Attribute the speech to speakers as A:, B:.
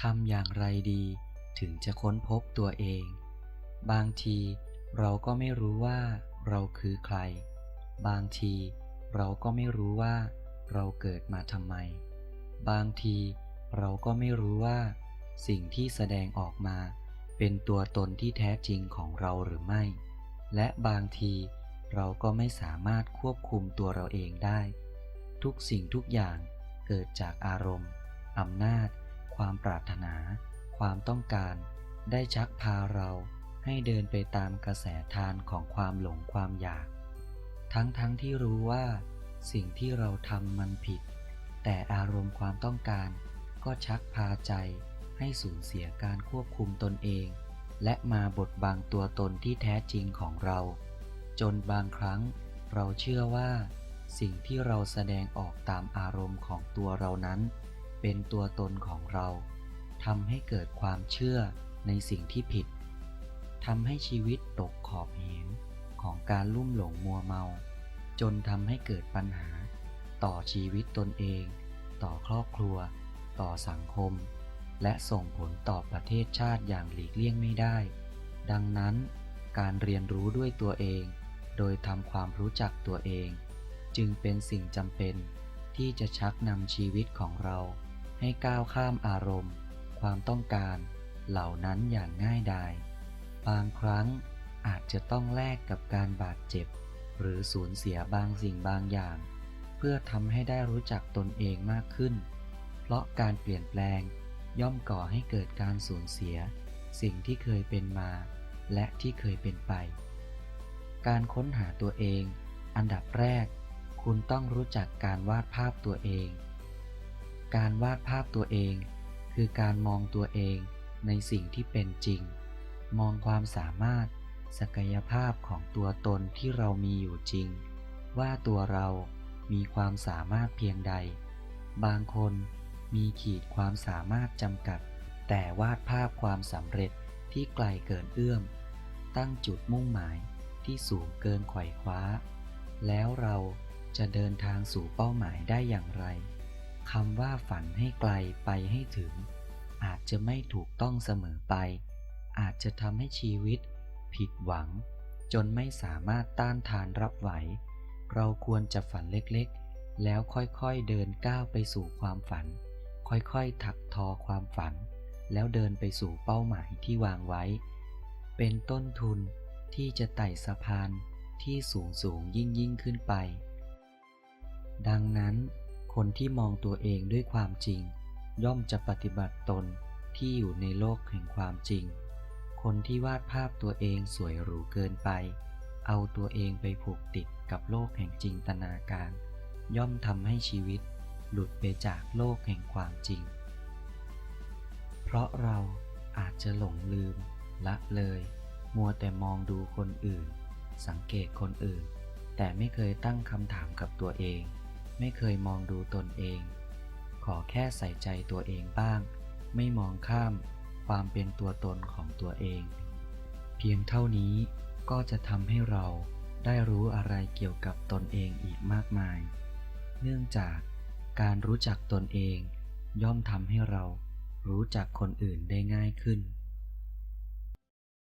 A: ทำอย่างไรดีถึงจะค้นพบตัวเอง บางทีเราก็ไม่รู้ว่าเราคือใคร บางทีเราก็ไม่รู้ว่าเราเกิดมาทำไม บางทีเราก็ไม่รู้ว่า สิ่งที่แสดงออกมา เป็นตัวตนที่แท้จริงของเราหรือไม่ และบางทีเราก็ไม่สามารถควบคุมตัวเราเองได้ ทุกสิ่งทุกอย่างเกิดจากอารมณ์อำนาจ ความปรารถนา ความต้องการ ได้ชักพาเราให้เดินไปตามกระแสทานของความหลงความอยาก ทั้งๆทที่รู้ว่า สิ่งที่เราทำมันผิด แต่อารมณ์ความต้องการ ก็ชักพาใจให้สูญเสียการควบคุมตนเอง และมาบดบังตัวตนที่แท้จริงของเรา จนบางครั้งเราเชื่อว่า สิ่งที่เราแสดงออกตามอารมณ์ของตัวเรานั้น เป็นตัวตนของเราทำให้เกิดความเชื่อในสิ่งที่ผิดทำให้ชีวิตตกขอบเหวของการลุ่มหลงมัวเมา จนทำให้เกิดปัญหา ต่อชีวิตตนเอง ต่อครอบครัว ต่อสังคม และส่งผลต่อประเทศชาติอย่างหลีกเลี่ยงไม่ได้ ดังนั้น การเรียนรู้ด้วยตัวเอง โดยทำความรู้จักตัวเอง จึงเป็นสิ่งจำเป็นที่จะชักนำชีวิตของเรา ให้ก้าวข้ามอารมณ์ ความต้องการเหล่านั้นอย่างง่ายดาย บางครั้งอาจจะต้องแลกกับการบาดเจ็บ หรือสูญเสียบางสิ่งบางอย่าง เพื่อทำให้ได้รู้จักตนเองมากขึ้น เพราะการเปลี่ยนแปลงย่อมก่อให้เกิดการสูญเสีย สิ่งที่เคยเป็นมา และที่เคยเป็นไป การค้นหาตัวเอง อันดับแรก คุณต้องรู้จักการวาดภาพตัวเอง การวาดภาพตัวเอง คือการมองตัวเองในสิ่งที่เป็นจริง มองความสามารถ ศักยภาพของตัวตนที่เรามีอยู่จริง ว่าตัวเรามีความสามารถเพียงใด บางคนมีขีดความสามารถจำกัด แต่วาดภาพความสำเร็จที่ไกลเกินเอื้อม ตั้งจุดมุ่งหมายที่สูงเกินไขว่คว้า แล้วเราจะเดินทางสู่เป้าหมายได้อย่างไร คำว่าฝันให้ไกลไปให้ถึง อาจจะไม่ถูกต้องเสมอไป อาจจะทำให้ชีวิต ผิดหวัง จนไม่สามารถต้านทานรับไหว เราควรจะฝันเล็กๆ แล้วค่อยๆเดินก้าวไปสู่ความฝัน ค่อยๆถักทอความฝัน แล้วเดินไปสู่เป้าหมายที่วางไว้ เป็นต้นทุนที่จะไต่สะพานที่สูงสูงยิ่งยิ่งขึ้นไป ดังนั้น คนที่มองตัวเองด้วยความจริง ย่อมจะปฏิบัติตนที่อยู่ในโลกแห่งความจริง คนที่วาดภาพตัวเองสวยหรูเกินไป เอาตัวเองไปผูกติดกับโลกแห่งจินตนาการ ย่อมทำให้ชีวิตหลุดไปจากโลกแห่งความจริง เพราะเราอาจจะหลงลืม ละเลย มัวแต่มองดูคนอื่น สังเกตคนอื่น แต่ไม่เคยตั้งคำถามกับตัวเอง ไม่เคยมองดูตนเอง ขอแค่ใส่ใจตัวเองบ้าง ไม่มองข้ามความเป็นตัวตนของตัวเอง เพียงเท่านี้ก็จะทำให้เราได้รู้อะไรเกี่ยวกับตนเองอีกมากมาย เนื่องจากการรู้จักตนเอง ย่อมทำให้เรารู้จักคนอื่นได้ง่ายขึ้น